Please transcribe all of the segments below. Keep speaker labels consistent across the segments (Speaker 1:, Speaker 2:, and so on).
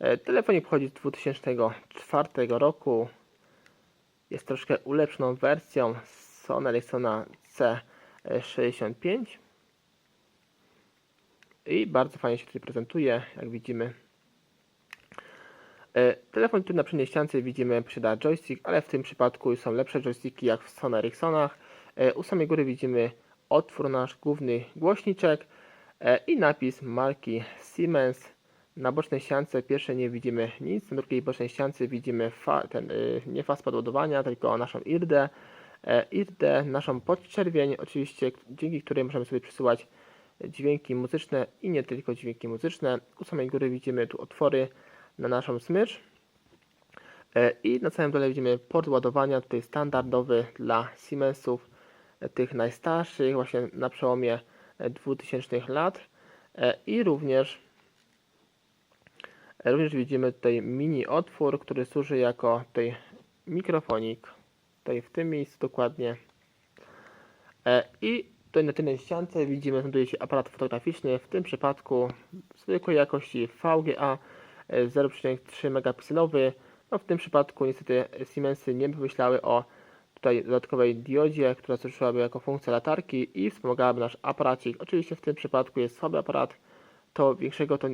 Speaker 1: E, Telefonik pochodzi z 2004 roku. Jest troszkę ulepszoną wersją Sony Ericssona C65. I bardzo fajnie się tutaj prezentuje, jak widzimy. E, Telefon tu na przedniej ściance widzimy posiada joystick, ale w tym przypadku są lepsze joysticki jak w Sony Ericssonach. E, U samej góry widzimy otwór nasz główny głośniczek i napis marki Siemens. Na bocznej ściance pierwszej nie widzimy nic, na drugiej bocznej ściance widzimy fa ten, y, nie fazpad ładowania, tylko naszą IRDę. E, naszą podczerwień, oczywiście dzięki której możemy sobie przesyłać dźwięki muzyczne i nie tylko dźwięki muzyczne. U samej góry widzimy tu otwory na naszą smycz. E, I na samym dole widzimy port ładowania, tutaj standardowy dla Siemensów, e, tych najstarszych, właśnie na przełomie e, 2000 lat. E, I również, e, również widzimy tutaj mini otwór, który służy jako tutaj mikrofonik. Tutaj w tym miejscu dokładnie. E, I tutaj na tylnej ściance widzimy, znajduje się aparat fotograficzny, w tym przypadku zwykłej jakości VGA e, 0,3 megapikselowy. No w tym przypadku niestety Siemensy nie pomyślały o tutaj dodatkowej diodzie, która służyłaby jako funkcja latarki i wspomagałaby nasz aparacik. Oczywiście w tym przypadku jest słaby aparat, to większego to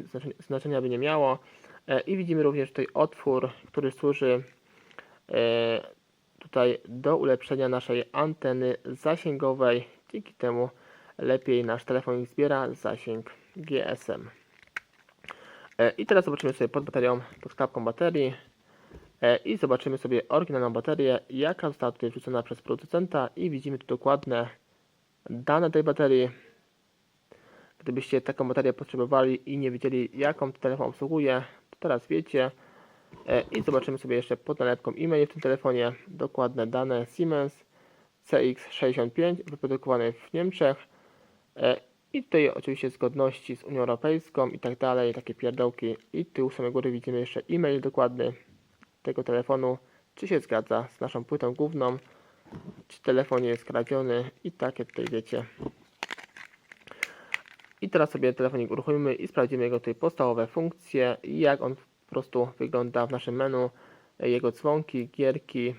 Speaker 1: znaczenia- by nie miało. E, I widzimy również tutaj otwór, który służy e, tutaj do ulepszenia naszej anteny zasięgowej. Dzięki temu lepiej nasz telefonik zbiera zasięg GSM. E, I teraz zobaczymy sobie pod baterią, pod klapką baterii i zobaczymy sobie oryginalną baterię, jaka została tutaj wrzucona przez producenta i widzimy tu dokładne dane tej baterii. Gdybyście taką baterię potrzebowali i nie wiedzieli jaką telefon obsługuje, to teraz wiecie. E, I zobaczymy sobie jeszcze pod nalepką e-mail w tym telefonie dokładne dane Siemens CX65 wyprodukowany w Niemczech. E, I tutaj oczywiście zgodności z Unią Europejską i tak dalej, takie pierdołki. I tu u samej góry widzimy jeszcze e-mail dokładny tego telefonu, czy się zgadza z naszą płytą główną, czy telefon jest kradziony i takie tutaj wiecie. I teraz sobie telefonik uruchomimy i sprawdzimy jego tutaj podstawowe funkcje i jak on po prostu wygląda w naszym menu, jego dzwonki, gierki.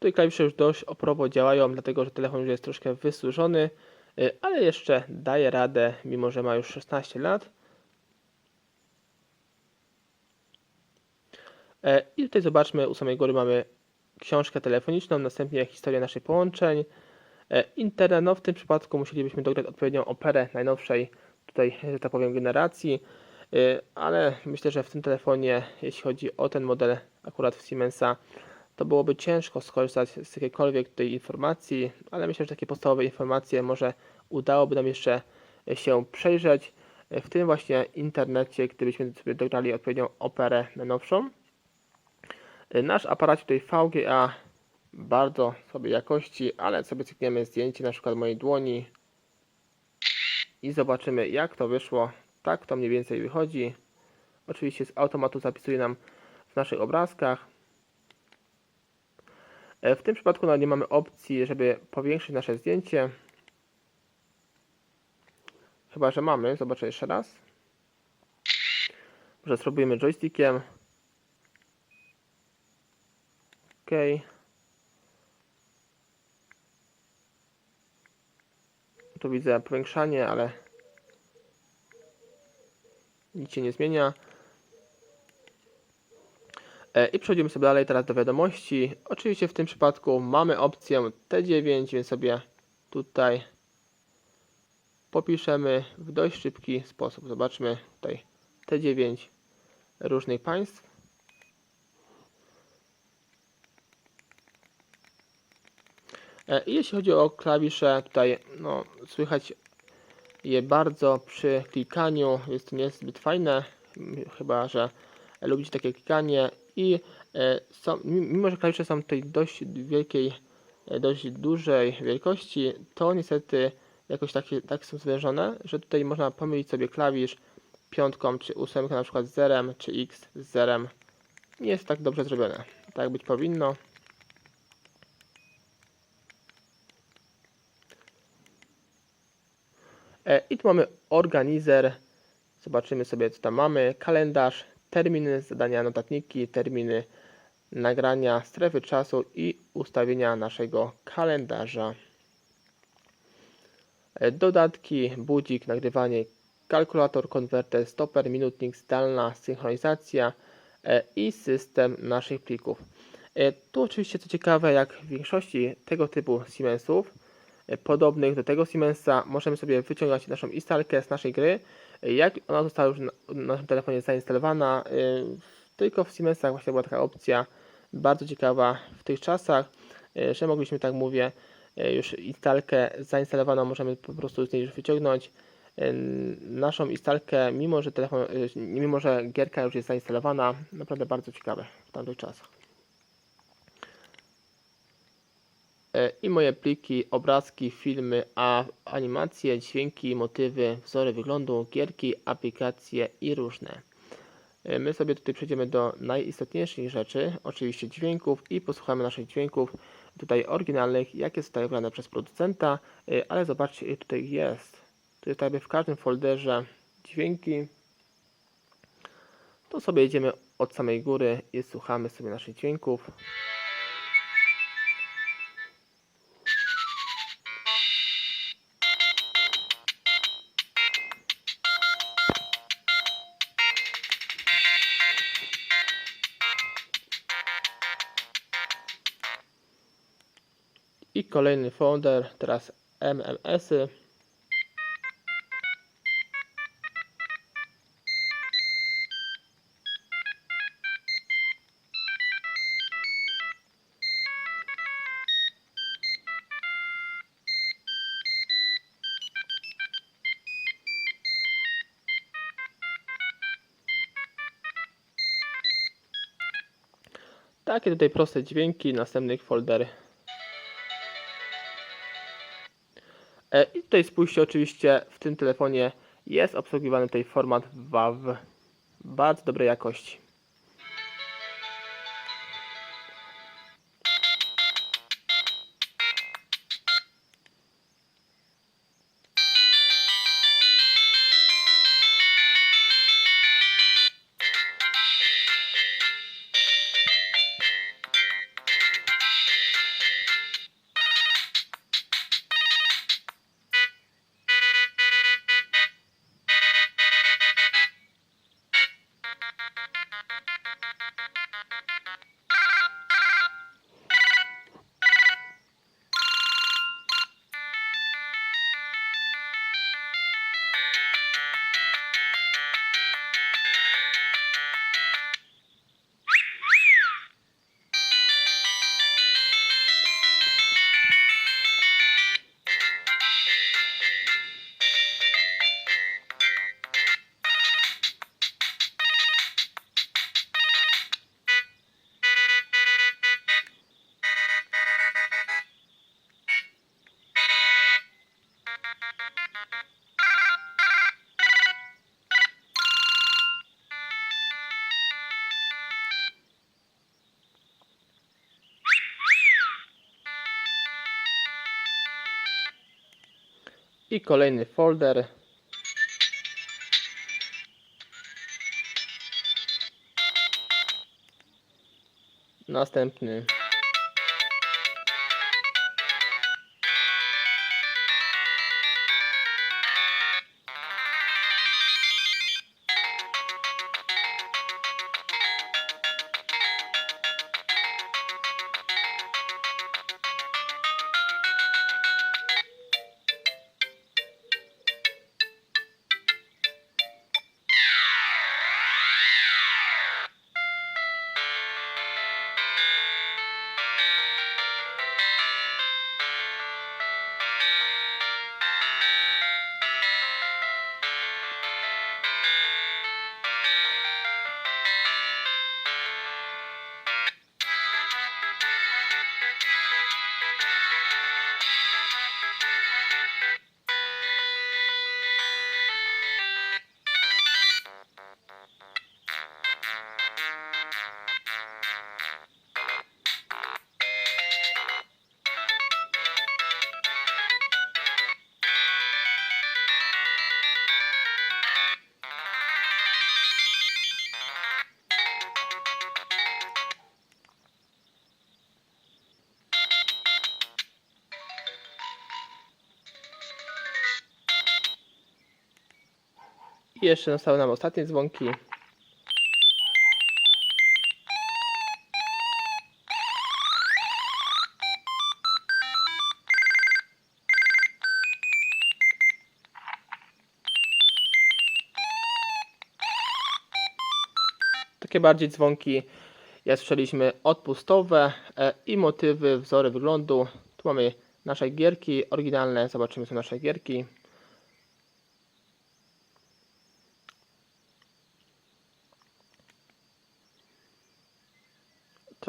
Speaker 1: Tutaj klawisze już dość oprobo działają, dlatego że telefon już jest troszkę wysłużony, ale jeszcze daje radę, mimo że ma już 16 lat. E, I tutaj zobaczmy, u samej góry mamy książkę telefoniczną, następnie historię naszych połączeń. E, Internet, no w tym przypadku musielibyśmy dograć odpowiednią operę najnowszej tutaj, że tak powiem, generacji, Y, ale myślę, że w tym telefonie, jeśli chodzi o ten model akurat w Siemensa, to byłoby ciężko skorzystać z jakiejkolwiek tej informacji, ale myślę, że takie podstawowe informacje może udałoby nam jeszcze się przejrzeć w tym właśnie internecie, gdybyśmy sobie dograli odpowiednią operę najnowszą. Nasz aparat tutaj VGA bardzo słabej jakości, ale sobie cykniemy zdjęcie na przykład mojej dłoni i zobaczymy jak to wyszło. Tak to mniej więcej wychodzi. Oczywiście z automatu zapisuje nam w naszych obrazkach. E, W tym przypadku no, nie mamy opcji, żeby powiększyć nasze zdjęcie. Chyba, że mamy. Zobaczę jeszcze raz. Może spróbujemy joystickiem. OK. Tu widzę powiększanie, ale nic się nie zmienia. E, I przechodzimy sobie dalej teraz do wiadomości. Oczywiście w tym przypadku mamy opcję T9, więc sobie tutaj popiszemy w dość szybki sposób. Zobaczmy tutaj T9 różnych państw. E, I jeśli chodzi o klawisze, tutaj no, słychać je bardzo przy klikaniu, jest to niezbyt fajne, m, chyba że lubicie takie klikanie i e, są, mimo że klawisze są tutaj dość wielkiej, e, dość dużej wielkości, to niestety jakoś takie, tak są zwężone, że tutaj można pomylić sobie klawisz piątką czy ósemką, na przykład zerem, czy x z zerem. Nie jest tak dobrze zrobione. Tak być powinno. E, I tu mamy organizer. Zobaczymy sobie, co tam mamy. Kalendarz, terminy, zadania, notatniki, terminy nagrania, strefy czasu i ustawienia naszego kalendarza. Dodatki, budzik, nagrywanie, kalkulator, konwerter, stoper, minutnik, zdalna synchronizacja e, i system naszych plików. E, Tu oczywiście co ciekawe, jak w większości tego typu Siemensów, e, podobnych do tego Siemensa, możemy sobie wyciągać naszą instalkę z naszej gry. Jak ona została już na, na naszym telefonie zainstalowana, e, tylko w Siemensach właśnie była taka opcja bardzo ciekawa w tych czasach, e, że mogliśmy, tak mówię, e, już instalkę zainstalowaną możemy po prostu z niej już wyciągnąć. Naszą instalkę, mimo że telefon, mimo że gierka już jest zainstalowana, naprawdę bardzo ciekawe w tamtych czasach. E, I moje pliki, obrazki, filmy, a animacje, dźwięki, motywy, wzory wyglądu, gierki, aplikacje i różne. E, My sobie tutaj przejdziemy do najistotniejszych rzeczy, oczywiście dźwięków i posłuchamy naszych dźwięków tutaj oryginalnych, jakie zostały wybrane przez producenta, e, ale zobaczcie ile tutaj jest. Tu jest jakby w każdym folderze dźwięki. To sobie jedziemy od samej góry i słuchamy sobie naszych dźwięków. Folder, teraz MMS-y. Takie tutaj proste dźwięki, następnych folder I tutaj spójrzcie, oczywiście w tym telefonie jest obsługiwany tutaj format WAV bardzo dobrej jakości. I kolejny folder. Następny. I jeszcze zostały nam ostatnie dzwonki. Takie bardziej dzwonki, jak słyszeliśmy, odpustowe e, i motywy, wzory wyglądu. Tu mamy nasze gierki oryginalne, zobaczymy są nasze gierki.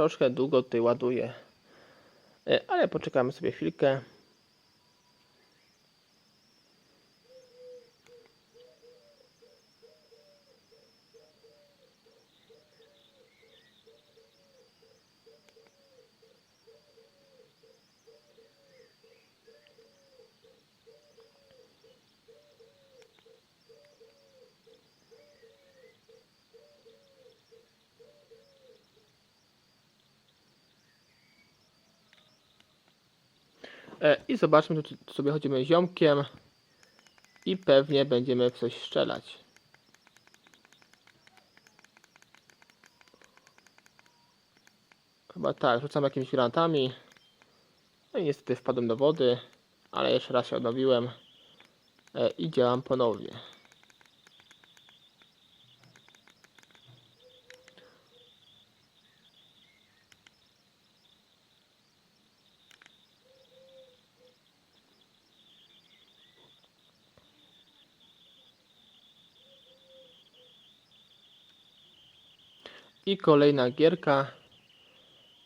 Speaker 1: Troszkę długo tutaj ładuje, ale poczekamy sobie chwilkę. I zobaczmy, tu sobie chodzimy ziomkiem i pewnie będziemy w coś strzelać. Chyba tak, rzucam jakimiś granatami. No i niestety wpadłem do wody, ale jeszcze raz się odnowiłem e, i działam ponownie. I kolejna gierka.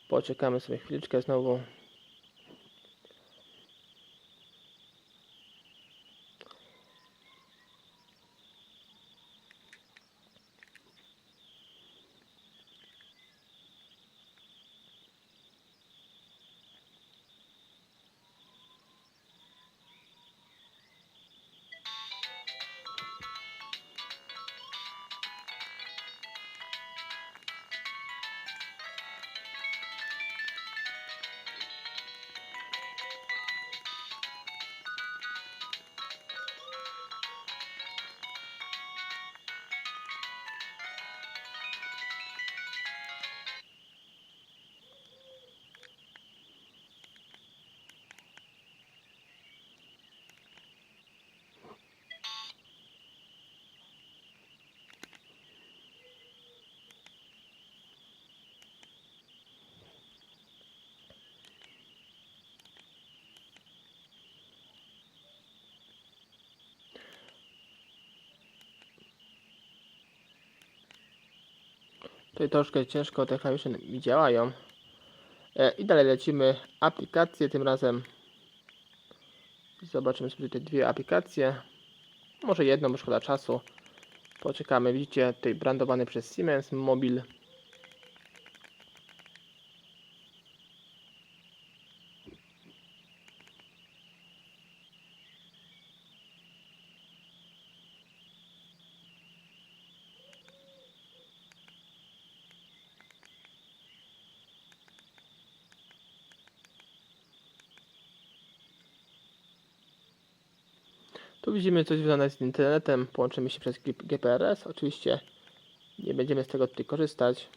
Speaker 1: Poczekamy sobie chwileczkę znowu. Tutaj troszkę ciężko te klawisze mi działają. E, I dalej lecimy aplikacje, tym razem zobaczymy sobie te dwie aplikacje. Może jedną, bo szkoda czasu. Poczekamy, widzicie, tutaj brandowany przez Siemens Mobil. Tu widzimy coś związane z internetem. Połączymy się przez GPRS. Oczywiście nie będziemy z tego tutaj korzystać.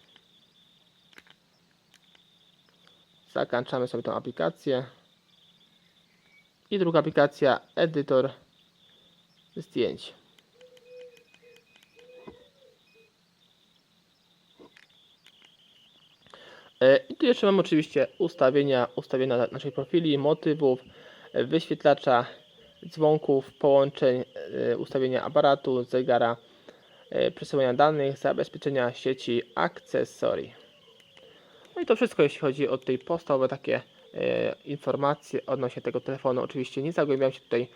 Speaker 1: Zakończamy sobie tą aplikację. I druga aplikacja, edytor zdjęć. E, I tu jeszcze mam oczywiście ustawienia, ustawienia na- naszych profili, motywów, wyświetlacza dzwonków, połączeń, e, ustawienia aparatu, zegara, e, przesyłania danych, zabezpieczenia sieci, akcesorii. No i to wszystko, jeśli chodzi o tej podstawowe takie e, informacje odnośnie tego telefonu. Oczywiście nie zagłębiam się tutaj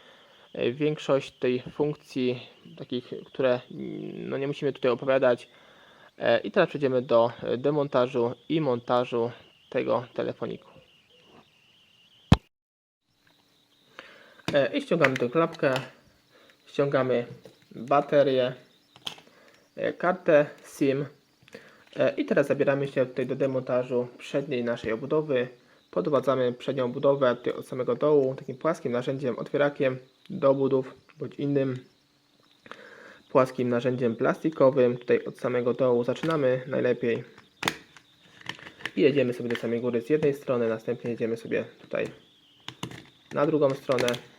Speaker 1: większość tej funkcji, takich, które mm, no, nie musimy tutaj opowiadać. I teraz przejdziemy do demontażu i montażu tego telefoniku. E, I ściągamy tę klapkę, ściągamy baterię, e, kartę SIM e, i teraz zabieramy się tutaj do demontażu przedniej naszej obudowy. Podprowadzamy przednią obudowę tutaj od samego dołu takim płaskim narzędziem, otwierakiem do obudów bądź innym. płaskim narzędziem plastikowym. Tutaj od samego dołu zaczynamy najlepiej. I jedziemy sobie do samej góry z jednej strony, następnie jedziemy sobie tutaj na drugą stronę.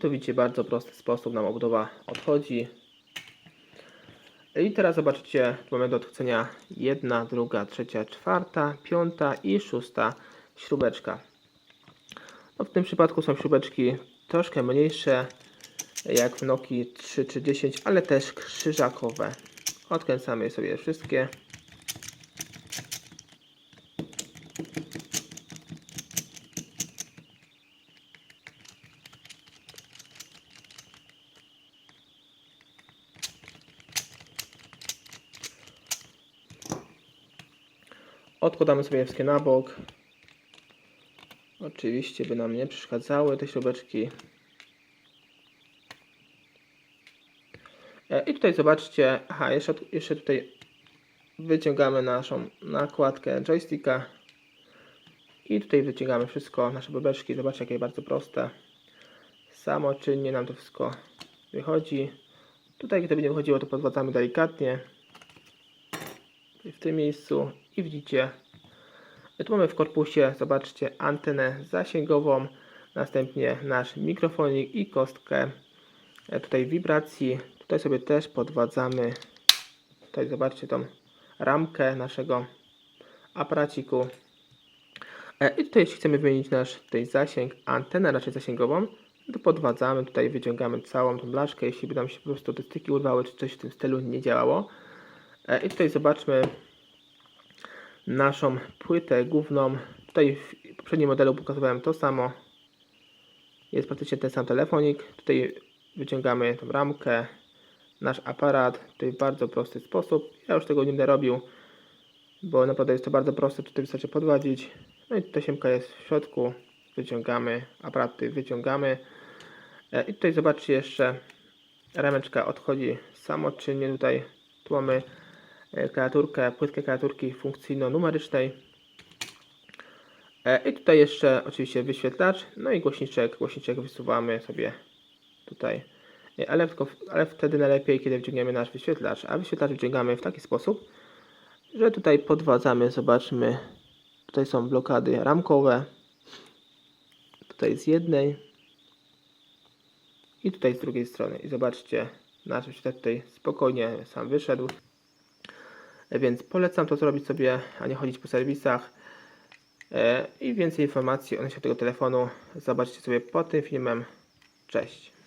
Speaker 1: I tu widzicie bardzo prosty sposób nam obudowa odchodzi. I teraz zobaczycie, tu mamy do odchcenia jedna, druga, trzecia, czwarta, piąta i szósta śrubeczka. No w tym przypadku są śrubeczki troszkę mniejsze, jak w Noki 3 czy 10, ale też krzyżakowe. Odkręcamy sobie wszystkie. Odkładamy sobie wszystkie na bok. Oczywiście, by nam nie przeszkadzały te śrubeczki. E, I tutaj zobaczcie, aha, jeszcze, jeszcze tutaj wyciągamy naszą nakładkę joysticka. I tutaj wyciągamy wszystko, nasze bebeczki. Zobaczcie, jakie bardzo proste. Samoczynnie nam to wszystko wychodzi. Tutaj, gdy będzie wychodziło, to podwadzamy delikatnie. W tym miejscu. I widzicie, tu mamy w korpusie, zobaczcie, antenę zasięgową. Następnie nasz mikrofonik i kostkę e, tutaj wibracji. Tutaj sobie też podwadzamy. Tutaj zobaczcie tą ramkę naszego aparaciku. E, I tutaj jeśli chcemy wymienić nasz tutaj zasięg, antenę raczej zasięgową, to podwadzamy, tutaj wyciągamy całą tą blaszkę, jeśli by nam się po prostu te styki urwały, czy coś w tym stylu nie działało. E, I tutaj zobaczmy naszą płytę główną. Tutaj w poprzednim modelu pokazywałem to samo. Jest praktycznie ten sam telefonik. Tutaj wyciągamy tą ramkę, nasz aparat. Tutaj w bardzo prosty sposób. Ja już tego nie będę robił, bo naprawdę jest to bardzo proste. Tutaj wystarczy podwadzić. No i tasiemka jest w środku. Wyciągamy, aparat tutaj wyciągamy. E, I tutaj zobaczcie jeszcze, rameczka odchodzi samoczynnie. Tutaj tu mamy klawiaturkę, płytkę klawiaturki funkcyjno-numerycznej. E, I tutaj jeszcze oczywiście wyświetlacz, no i głośniczek. Głośniczek wysuwamy sobie tutaj, E, ale, tylko, ale wtedy najlepiej, kiedy wyciągniemy nasz wyświetlacz. A wyświetlacz wyciągamy w taki sposób, że tutaj podwadzamy, zobaczmy, tutaj są blokady ramkowe, tutaj z jednej i tutaj z drugiej strony. I zobaczcie, nasz wyświetlacz tutaj spokojnie sam wyszedł. Więc polecam to zrobić sobie, a nie chodzić po serwisach. E, I więcej informacji odnośnie tego telefonu zobaczcie sobie pod tym filmem. Cześć.